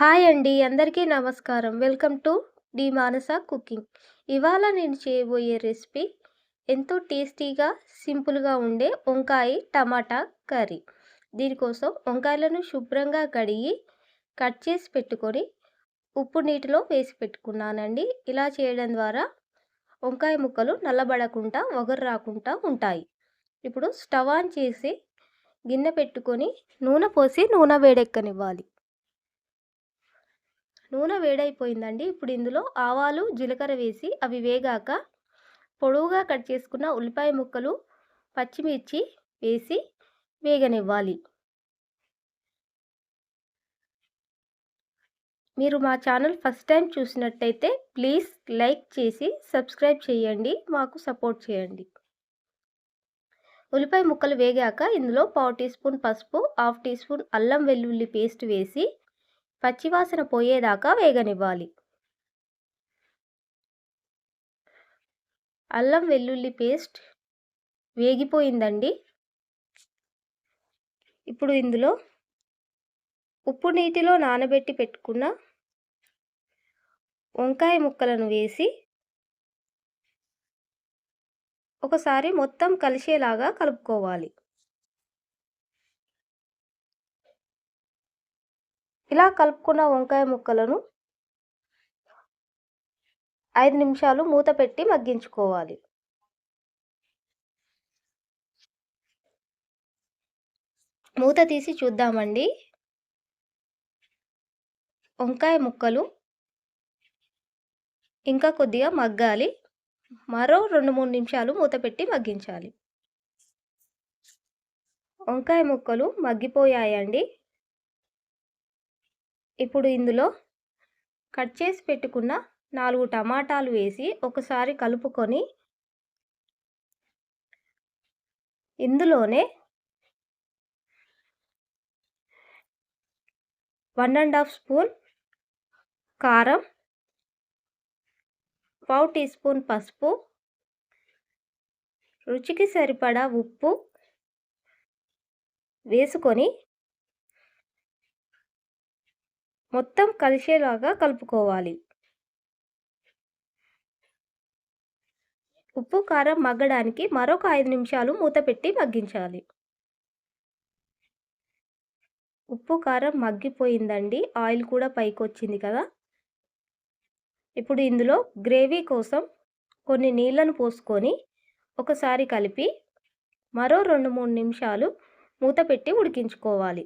Hi అండి అందరికీ నమస్కారం. Welcome to the Manasa cooking. ఇవాళ నేను చేయబోయే రెసిపీ ఎంతో టేస్టీగా సింపుల్గా ఉండే వంకాయ టమాటా కర్రీ. దీనికోసం వంకాయలను శుభ్రంగా కడిగి కట్ చేసి పెట్టుకొని ఉప్పు నీటిలో వేసి పెట్టుకున్నానండి. ఇలా చేయడం ద్వారా వంకాయ ముక్కలు నల్లబడకుండా ఒగరు రాకుండా ఉంటాయి. ఇప్పుడు స్టవ్ ఆన్ చేసి గిన్నె పెట్టుకొని నూనె పోసి నూనె వేడెక్కనివ్వాలి. నూనె వేడైపోయిందండి. ఇప్పుడు ఇందులో ఆవాలు జీలకర్ర వేసి అవి వేగాక పొడవుగా కట్ చేసుకున్న ఉల్లిపాయ ముక్కలు పచ్చిమిర్చి వేసి వేగనివ్వాలి. మీరు మా ఛానల్ ఫస్ట్ టైం చూసినట్టయితే ప్లీజ్ లైక్ చేసి సబ్స్క్రైబ్ చేయండి. మాకు సపోర్ట్ చేయండి. ఉల్లిపాయ ముక్కలు వేగాక ఇందులో పావు టీ స్పూన్ పసుపు హాఫ్ టీ స్పూన్ అల్లం వెల్లుల్లి పేస్ట్ వేసి పచ్చివాసన పోయేదాకా వేగనివ్వాలి. అల్లం వెల్లుల్లి పేస్ట్ వేగిపోయిందండి. ఇప్పుడు ఇందులో ఉప్పు నీటిలో నానబెట్టి పెట్టుకున్న వంకాయ ముక్కలను వేసి ఒకసారి మొత్తం కలిసేలాగా కలుపుకోవాలి. ఇలా కలుపుకున్న వంకాయ ముక్కలను ఐదు నిమిషాలు మూత పెట్టి మగ్గించుకోవాలి. మూత తీసి చూద్దామండి. వంకాయ ముక్కలు ఇంకా కొద్దిగా మగ్గాలి. మరో రెండు మూడు నిమిషాలు మూత పెట్టి మగ్గించాలి. వంకాయ ముక్కలు మగ్గిపోయాయండి. ఇప్పుడు ఇందులో కట్ చేసి పెట్టుకున్న నాలుగు టమాటాలు వేసి ఒకసారి కలుపుకొని ఇందులోనే వన్ అండ్ హాఫ్ స్పూన్ కారం పావు టీ స్పూన్ పసుపు రుచికి సరిపడా ఉప్పు వేసుకొని మొత్తం కలిసేలాగా కలుపుకోవాలి. ఉప్పు కారం మగ్గడానికి మరొక ఐదు నిమిషాలు మూత పెట్టి మగ్గించాలి. ఉప్పు కారం మగ్గిపోయిందండి. ఆయిల్ కూడా పైకి వచ్చింది కదా. ఇప్పుడు ఇందులో గ్రేవీ కోసం కొన్ని నీళ్ళను పోసుకొని ఒకసారి కలిపి మరో రెండు మూడు నిమిషాలు మూత పెట్టి ఉడికించుకోవాలి.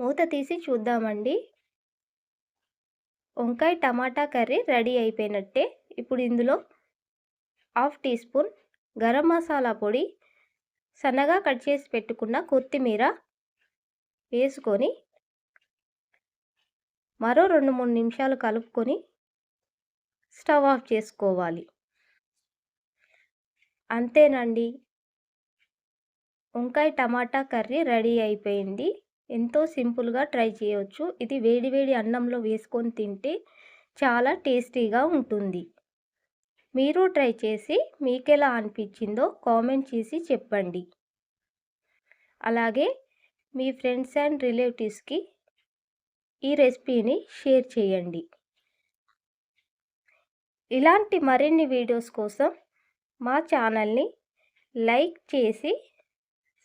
మూత తీసి చూద్దామండి. వంకాయ టమాటా కర్రీ రెడీ అయిపోయినట్టే. ఇప్పుడు ఇందులో half teaspoon garam masala పొడి సన్నగా కట్ చేసి పెట్టుకున్న కొత్తిమీర వేసుకొని మరో రెండు మూడు నిమిషాలు కలుపుకొని స్టవ్ ఆఫ్ చేసుకోవాలి. అంతేనండి. వంకాయ టమాటా కర్రీ రెడీ అయిపోయింది. ఎంతో సింపుల్గా ట్రై చేయవచ్చు ఇది వేడివేడి అన్నంలో వేసుకొని తింటే చాలా టేస్టీగా ఉంటుంది. మీరు ట్రై చేసి మీకు ఎలా అనిపించిందో కామెంట్ చేసి చెప్పండి. అలాగే మీ ఫ్రెండ్స్ అండ్ రిలేటివ్స్కి ఈ రెసిపీని షేర్ చేయండి. ఇలాంటి మరిన్ని వీడియోస్ కోసం మా ఛానల్ని లైక్ చేసి